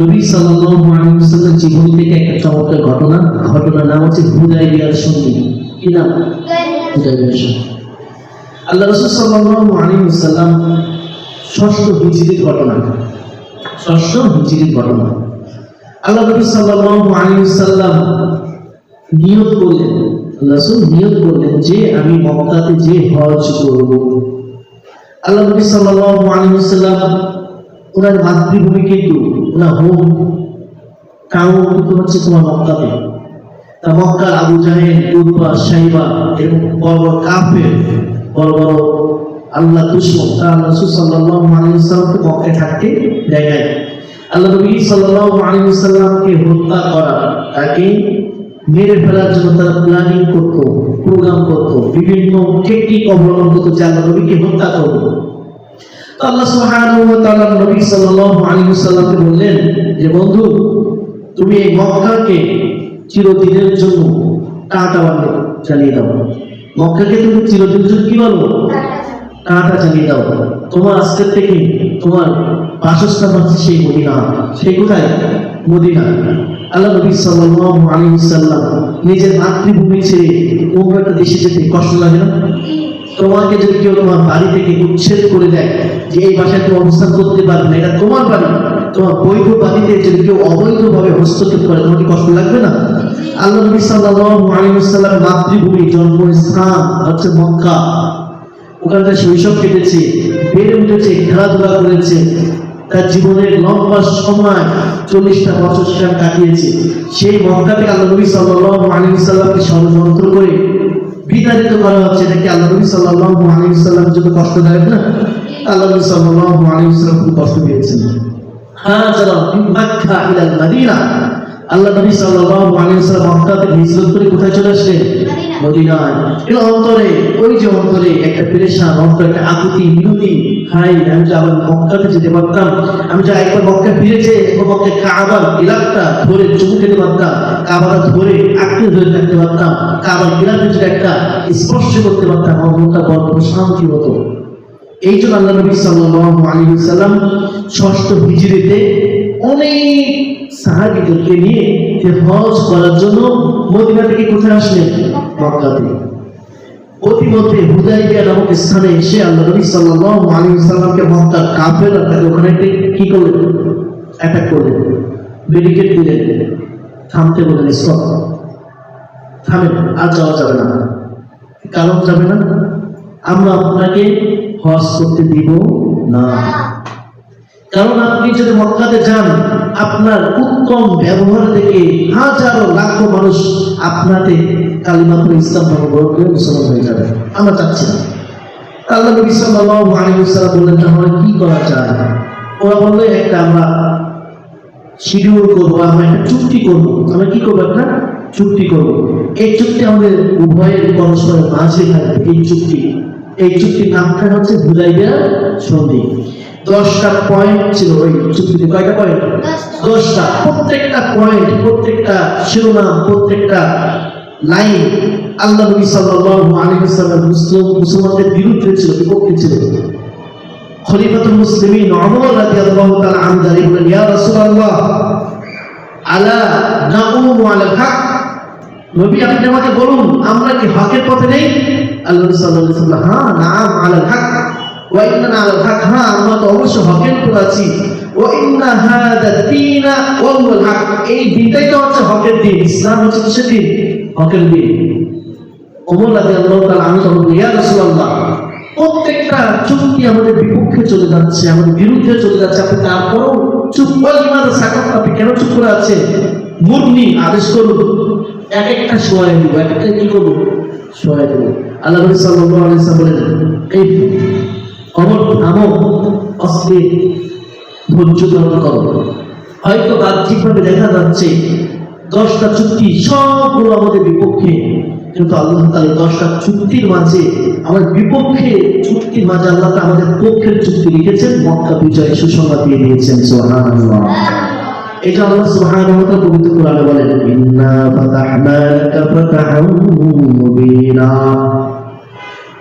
নবী সাল্লাল্লাহু আলাইহি ওয়াসাল্লাম জীবনী থেকে একটা চমৎকার ঘটনা, ঘটনার নাম হচ্ছে হুদাইবিয়ার সন্ধি কি নাম? হুদাইবিয়ার সন্ধি আল্লাহ রাসূল সাল্লাল্লাহু আলাইহি ওয়াসাল্লাম ষষ্ঠ হিজরির ঘটনা। ষষ্ঠ হিজরির ঘটনা। আল্লাহ নবী সাল্লাল্লাহু আলাইহি ওয়াসাল্লাম নিয়ত করলেন রাসূল নিয়ত করলেন যে আমি মক্কাতে যে হজ করব। আল্লাহ নবী সাল্লাল্লাহু আলাইহি ওয়াসাল্লাম ওনার মাতৃভূমি কিন্তু ওনার হোম টাউন কিন্তু হচ্ছে তোমার মক্কাতে। তা মক্কার আবু জাহেল উদ্বা সাইবা এরকম বড় বড় কাফের, বড় বড় আল্লাহ দুশ্মন তা আল্লাহ আলাইহি ওয়াসাল্লামকে মক্কায় থাকতে দেখায় আল্লাহ নবী সাল্লাল্লাহু আলাইহি হত্যা করা, তাকে মেরে ফেলার জন্য তারা প্ল্যানিং করতো প্রোগ্রাম করতো, বিভিন্ন টেকনিক অবলম্বন করতো যে আল্লাহ নবীকে হত্যা করব। আল্লাহ বললেন যে বন্ধু, তুমি এই মক্কাকে জন্য কাঁটা চালিয়ে মক্কাকে তুমি চিরদিনের জন্য কি কাঁটা চালিয়ে দাও। তোমার আজকের থেকে তোমার বাসস্থান সেই মদিনা। সেই কোথায়? মদিনা। আল্লাহ নবী সাল্লাল্লাহু আলাইহি নিজের মাতৃভূমি ছেড়ে অন্য একটা দেশে যেতে কষ্ট লাগে না? তোমাকে যদি কেউ তোমার বাড়ি থেকে উচ্ছেদ করে দেয় যে এই বাসায় তুমি অবস্থান করতে পারবে না, এটা তোমার বাড়ি। তোমার বৈধ বাড়িতে যদি কেউ অবৈধভাবে হস্তক্ষেপ করে, তোমার কি কষ্ট লাগবে না? আল্লাহ নবী সাল্লাল্লাহু আলাইহি ওয়াসাল্লাম মাতৃভূমি, জন্মস্থান হচ্ছে মক্কা। ওখানে তার শৈশব কেটেছে, বেড়ে উঠেছে, খেলাধুলা করেছে। তার জীবনের লম্বা সময় চল্লিশটা বছর সে কাটিয়েছে। সেই মক্কা থেকে আল্লাহ নবী সাল্লাল্লাহু আলাইহি ওয়াসাল্লামকে ষড়যন্ত্র করে বিতাড়িত করা হচ্ছে, এটা কি আল্লাহ নবী সাল্লাল্লাহু আলাইহি সাল্লামের জন্য কষ্টদায়ক না। আল্লাহ নবী সাল্লাল্লাহু আলাইহি সাল্লাম খুব কষ্ট পেয়েছেন হাজারা মিন মাক্কা ইলা আল্লাহ নবী সাল্লাল্লাহু আলাইহি থেকে হিজরত করে কোথায় চলে আসলেন মদিনায়। এর অন্তরে ওই যে অন্তরে একটা পেরেশান অন্তরে একটা আকুতি বিরতি হাই আমি যে আবার মক্কাতে যেতে পারতাম আমি যে একবার মক্কা ফিরেছে একবার মক্কা কাবার ইলাকটা ধরে চুমু খেতে পারতাম কাবাটা ধরে আঁকড়ে ধরে থাকতে পারতাম কাবার ইলাকে যদি একটা স্পর্শ করতে পারতাম আমার মনটা বড় শান্তি হতো এই জন্য আল্লাহ নবী সাল্লাল্লাহু আলাইহি ওয়াসাল্লাম ষষ্ঠ হিজরিতে অনেক সাহাবীদেরকে নিয়ে যে হজ করার জন্য মদিনা থেকে কোথায় আসলেন? মক্কাতে অতিমধ্যে হুদাইবিয়া নামক স্থানে এসে আল্লাহ নবী সাল্লাল্লাহু আলাইহি ওয়াসাল্লামকে মক্কার কাফেররা তাকে ওখানে কি করলেন? অ্যাটাক করলেন। ব্যারিকেড দিলেন। থামতে বললেন স্টপ থামেন, আর যাওয়া যাবে না। কারণ যাবে না? আমরা আপনাকে হজ করতে দিব না। কারণ আপনি যদি মক্কাতে যান, আপনার উত্তম ব্যবহার দেখে হাজারো লাখো মানুষ আপনাতে কালিমাত্র ইসলাম ধর্ম করে মুসলমান হয়ে যাবে। আমরা চাচ্ছি না। আল্লাহ নবী সাল্লাল্লাহু আলাইহি ওয়াসাল্লাম বললেন তাহলে কি করা যায়? ওরা বলল, একটা আমরা শিডিউল করব, আমরা একটা চুক্তি করব। আমরা কি করব একটা? চুক্তি করব। এই চুক্তি আমাদের উভয়ের পরস্পরের মাঝে থাকবে এই চুক্তি। এই চুক্তির নামটা হচ্ছে হুদাইবিয়া সন্ধি দশটা পয়েন্ট ছিল ওই চুক্তিতে। কয়টা পয়েন্ট দশটা। প্রত্যেকটা পয়েন্ট প্রত্যেকটা শিরোনাম প্রত্যেকটা লাইন আল্লাহ নবী সাল্লাল্লাহু আলাইহি ওয়াসাল্লাম মুসলিম মুসলমানদের বিরুদ্ধে ছিল বিপক্ষে ছিল। খলিফাতুল মুসলিমিন ওমর রাদিয়াল্লাহু তাআলা আনহু বলেন ইয়া রাসূলুল্লাহ আলা নাউমু আলাল হক? নবী আপনি আমাকে বলুন আমরা কি হকের পথে নেই? আল্লাহ সাল্লাল্লাহু আলাইহি ওয়াসাল্লাম হ্যাঁ নাম আলাল হক। আলাল হক হ্যাঁ আমরা তো অবশ্যই হকের উপর আছি। ওয়া ইন্না হাদা দীনা ওয়া এই দিনটাই তো হচ্ছে হকের দিন ইসলাম দিন হকের দিন আমি তখন ইয়া রাসূলুল্লাহ, প্রত্যেকটা চুক্তি আমাদের বিপক্ষে চলে যাচ্ছে, আমাদের বিরুদ্ধে চলে যাচ্ছে। আপনি তারপরও চুপ করে ইমাদের আপনি কেন চুপ করে আছে মুরনি, আদেশ করুন। এক একটা সোয়াই দিব এক একটা কি করব? সোয়াই দিব। আল্লাহ সাল্লাল্লাহু আলাইহি ওয়াসাল্লাম এই অস্থির ধৈর্য ধারণ করো। হয়তো বাহ্যিকভাবে দেখা যাচ্ছে, দশটা চুক্তি সবগুলো আমাদের বিপক্ষে, কিন্তু আল্লাহ এই দশটা চুক্তির মাঝে আমাদের বিপক্ষে চুক্তির মাঝে আল্লাহ আমাদের পক্ষের চুক্তি লিখেছেন, মক্কা বিজয় সুসংবাদ দিয়ে দিয়েছেন, সুবহানাল্লাহ। এটা আল্লাহ সুবহানাহু ওয়া পবিত্র কোরআনে বলেন, ইন্না ফাতাহনা লাকা ফাতাহাম মুবিনা।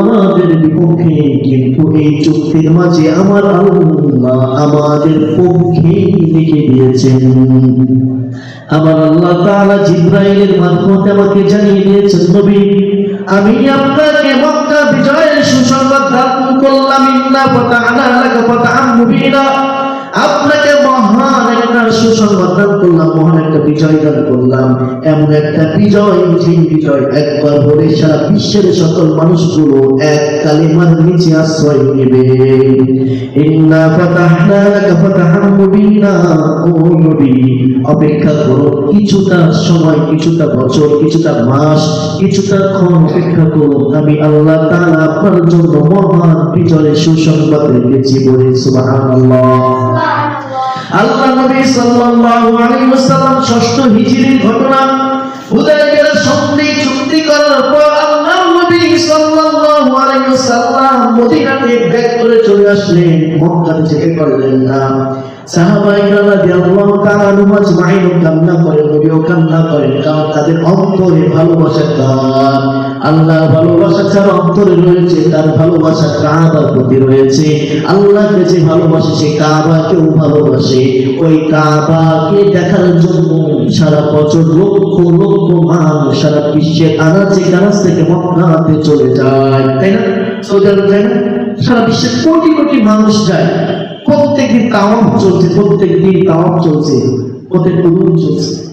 আমাদের বিপক্ষে, কিন্তু এই চুক্তির মাঝে আমার আল্লাহ আমাদের পক্ষে লিখে দিয়েছেন। আমার আল্লাহ জিব্রাইলের মারফতে আমাকে জানিয়ে দিয়েছেন, নবী, আমি আপনাকে মক্কা বিজয়ের সুসংবাদ দান করলাম। ইন্না আপনাকে সুসংবাদ দান করলাম, মহান একটা বিজয় দান করলাম। এমন একটা বিজয় বিজয় একবার হলে সারা বিশ্বের সকল মানুষগুলো এক কালিমার নিচে আশ্রয় নেবে। ইন্না ফাতাহনা লাকা মুবিনা, ও নবী, অপেক্ষা করো, কিছুটা সময়, কিছুটা বছর, কিছুটা মাস, কিছুটা ক্ষণ অপেক্ষা করো। আমি আল্লাহ তাআলা আপনার জন্য মহান বিজয়ের সুসংবাদ রেখেছি বলে সুবহানাল্লাহ। আল্লাহ নবী সাল্লাল্লাহু আলাইহি ওয়াসাল্লাম ষষ্ঠ হিজরির ঘটনা হুদায়বিয়ার সন্ধি চুক্তি করার পর আল্লাহ নবী সাল্লাল্লাহু আলাইহি ওয়াসাল্লাম মদিনাতে ব্যাক করে চলে আসলেন, মক্কাতে যেতে পারলেন না। সাহাবাইরা রাদিয়াল্লাহু তাআলা আজমাইন কান্না করেন, নবীও কান্না করেন, কারণ তাদের অন্তরে ভালোবাসা কার আল্লাহ ভালোবাসা যার অন্তরে রয়েছে, তার ভালোবাসা কাবার প্রতি রয়েছে। আল্লাহকে যে ভালোবাসে, সে কাবাকেও ভালোবাসে। ওই কাবাকে দেখার জন্য সারা বছর লক্ষ লক্ষ মানুষ সারা বিশ্বের আনাচে কানাচ থেকে মক্কাতে চলে যায়। তাই না? সৌদি আরব যায় না? সারা বিশ্বের কোটি কোটি মানুষ যায়। প্রত্যেকদিন তাওয়াফ চলছে প্রত্যেক দিন তাওয়াফ চলছে। প্রত্যেক কুদুম চলছে।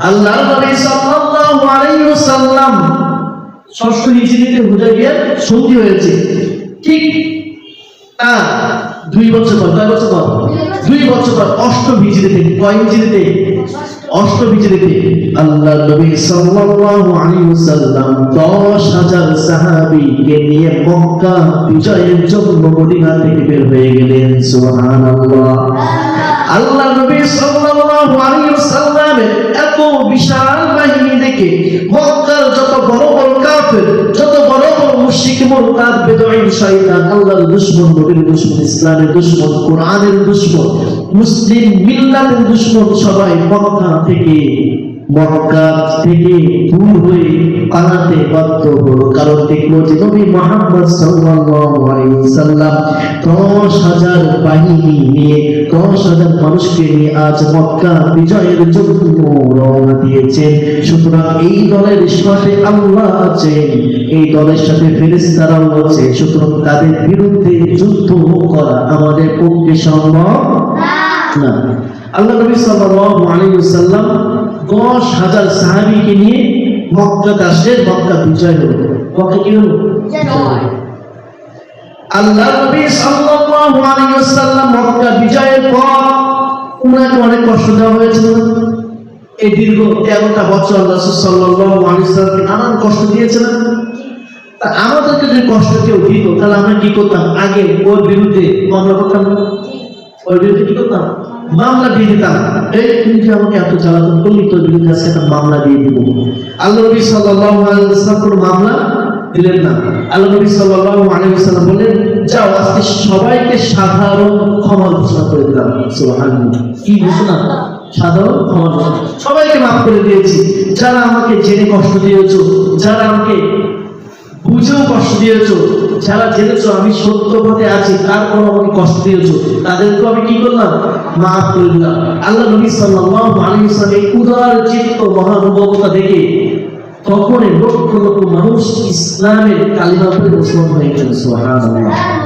আল্লাহ নবী সাল্লাল্লাহু আলাইহি ষষ্ঠ হিজরিতে হুদাইবিয়ার সন্ধি হয়েছে। ঠিক দুই বছর পর বছর পর? দুই বছর পর কয় আল্লাহ নবী সাল্লাল্লাহু আলাইহি ওয়াসাল্লাম 10000 সাহাবীকে নিয়ে মক্কা বিজয়ের জন্য মদিনা থেকে বের হয়ে গেলেন, সুবহানাল্লাহ। আল্লাহ নবী সাল্লাল্লাহু আলাইহি এত বিশাল বাহিনী দেখে মক্কার যত বড় কাফের যত বড় বড় মুশরিক মুরতাদ বেদঈন শয়তান, আল্লাহর দুশমন, নবীর দুশমন, ইসলামের দুশমন, কোরআনের দুশমন, মুসলিম মিল্লাতের দুশমন সবাই মক্কা থেকে মক্কা থেকে দূর হয়ে পালাতে বাধ্য হলো। কারণ দেখল যে নবী মোহাম্মদ ওয়াসাল্লাম দশ হাজার বাহিনী নিয়ে, দশ হাজার মানুষকে নিয়ে আজ মক্কা বিজয়ের জন্য রওনা দিয়েছেন সুতরাং এই দলের সাথে আল্লাহ আছেন, এই দলের সাথে ফেরেশতারাও আছে। সুতরাং তাদের বিরুদ্ধে যুদ্ধ করা আমাদের পক্ষে সম্ভব না। আল্লাহ নবী সাল্লাল্লাহু ওয়াসাল্লাম 10000 সাহাবীকে নিয়ে মক্কাতে আসলেন মক্কা বিজয় হলো। মক্কা কি হলো? আল্লাহ নবী সাল্লাল্লাহু আলাইহি ওয়াসাল্লাম মক্কা বিজয়ের পর উনাকে অনেক কষ্ট দেওয়া হয়েছিল। এই দীর্ঘ 13টা বছর আল্লাহ সাল্লাল্লাহু আলাইহি ওয়াসাল্লামকে নানান কষ্ট দিয়েছিলেন। তা আমাদেরকে যদি কষ্ট কেউ দিত তাহলে আমরা কি করতাম? আগে ওর বিরুদ্ধে মামলা করতাম? ওর বিরুদ্ধে কি করতাম? মামলা দিয়ে দিতাম। এই তুমি যে আমাকে এত জ্বালাতন করলি, তোর বিরুদ্ধে আজকে একটা মামলা দিয়ে দিব। আল্লাহ নবী সাল্লাল্লাহু আলাইহি কোনো মামলা দিলেন না। আল্লাহ নবী সাল্লাল্লাহু আলাইহি ওয়াসাল্লাম বললেন, যাও, আজকে সবাইকে সাধারণ ক্ষমা ঘোষণা করে দিলাম। সুবহানাল্লাহ। কি ঘোষণা? সাধারণ ক্ষমা সবাইকে মাফ করে দিয়েছি। যারা আমাকে জেনে কষ্ট দিয়েছ, যারা আমাকে বুঝেও, কষ্ট দিয়েছ। যারা জেনেছো, আমি সত্য পথে আছি তারপর আমাকে কষ্ট দিয়েছ। তাদেরকে আমি কি করলাম? মাফ করলাম আল্লাহ নবী সাল্লাল্লাহু আলাইহি ওয়াসাল্লাম এই উদার চিত্ত, মহানুভবতা দেখে তখন লক্ষ লক্ষ মানুষ ইসলামের কালিমা পড়ে মুসলমান হয়ে গেল সুবহানাল্লাহ।